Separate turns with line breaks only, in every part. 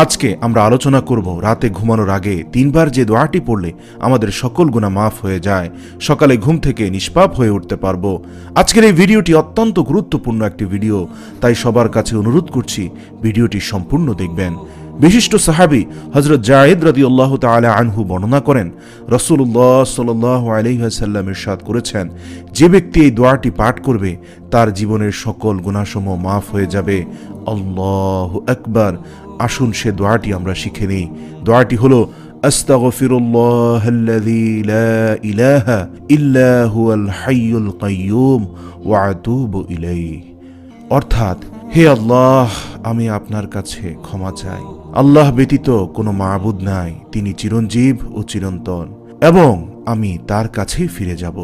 আজকে আমরা আলোচনা করব রাতে ঘুমানোর আগে তিনবার যে দোয়াটি পড়লে আমাদের সকল গুণা মাফ হয়ে যায়, সকালে ঘুম থেকে নিষ্পাপ হয়ে উঠতে পারব। আজকের এই ভিডিওটি অত্যন্ত গুরুত্বপূর্ণ একটি ভিডিও, তাই সবার কাছে অনুরোধ করছি ভিডিওটি সম্পূর্ণ দেখবেন। বিশিষ্ট সাহাবি হজরত জায়েদ রদি আল্লাহ তালা আনহু বর্ণনা করেন রসুল্লাহ সাল আলহিহাসাল্লাম ইরশাদ করেছেন, যে ব্যক্তি এই দোয়াটি পাঠ করবে, তার জীবনের সকল গুণাসমূহ মাফ হয়ে যাবে। আল্লাহ আকবার। আসুন সে দোয়াটি আমরা শিখে নিই দোয়াটি হলো أستغفر الله الذي لا إله إلا هو الحي القيوم وأتوب إليه অর্থাৎ হে আল্লাহ আমি আপনার কাছে ক্ষমা চাই আল্লাহ ব্যতীত কোনো মাবুদ নাই তিনি চিরঞ্জীব ও চিরন্তন এবং আমি তার কাছেই ফিরে যাব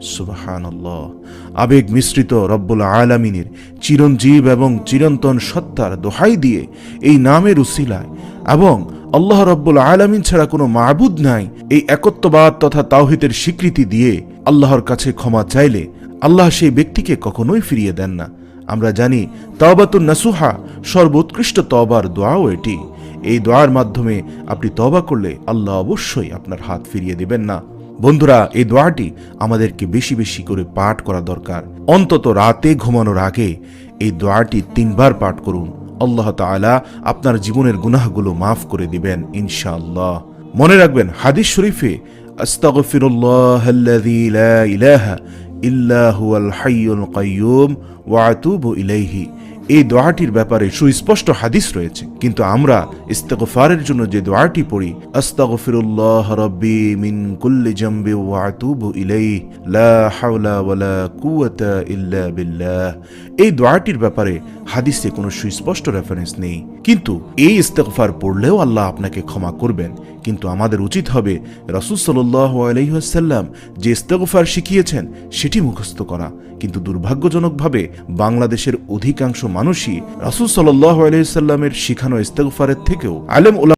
সুবাহান আবেগ মিশ্রিত রব্বুল আলামিনের চিরঞ্জীব এবং চিরন্তন সত্তার দোহাই দিয়ে এই নামের উসিলায় এবং আল্লাহ রব্বুল আলামিন ছাড়া কোনো মাবুদ নাই এই একত্ববাদ তথা তাওহিদের স্বীকৃতি দিয়ে আল্লাহর কাছে ক্ষমা চাইলে আল্লাহ সেই ব্যক্তিকে কখনোই ফিরিয়ে দেন না। আমরা জানি তবাতুন নাসুহা সর্বোৎকৃষ্ট তবার দোয়াও এটি। এই দোয়ার মাধ্যমে আপনি তবা করলে আল্লাহ অবশ্যই আপনার হাত ফিরিয়ে দেবেন না। বন্ধুরা, এই দোয়াটি আমাদেরকে বেশি বেশি করে পাঠ করা দরকার। অন্তত রাতে ঘুমানোর আগে এই দোয়াটি তিনবার পাঠ করুন। আল্লাহ তাআলা আপনার জীবনের গুনাহগুলো মাফ করে দিবেন, ইনশাআল্লাহ। মনে রাখবেন, হাদিস শরীফে আস্তাগফিরুল্লাহ লা ইলাহা ইল্লা হুয়াল হাইয়ুল কাইয়ুম ওয়া আতুবু ইলাইহি। এই দোয়াটির ব্যাপারে সুস্পষ্ট হাদিস রয়েছে। কিন্তু আমরা ইস্তেগফারের জন্য যে দোয়াটি পড়ি, আস্তাগফিরুল্লাহ রাব্বি মিন কুল্লি জামবি ওয়া আতুবু ইলাইহি, লা হাওলা ওয়ালা কুওয়াতা ইল্লা বিল্লাহ। এই দোয়াটির ব্যাপারে হাদিসে কোনো সুস্পষ্ট রেফারেন্স নেই। কিন্তু এই ইস্তেগফার পড়লেও আল্লাহ আপনাকে ক্ষমা করবেন। কিন্তু আমাদের উচিত হবে রাসূল সাল্লাল্লাহু আলাইহি ওয়াসাল্লাম যে ইস্তেগফার শিখিয়েছেন, সেটি মুখস্থ করা। কিন্তু দুর্ভাগ্যজনকভাবে বাংলাদেশের অধিকাংশ মানুষই রাসুল সাল্লাহ আলহিসাল্লামের শিখানো ইস্তেকফারের থেকেও আলেম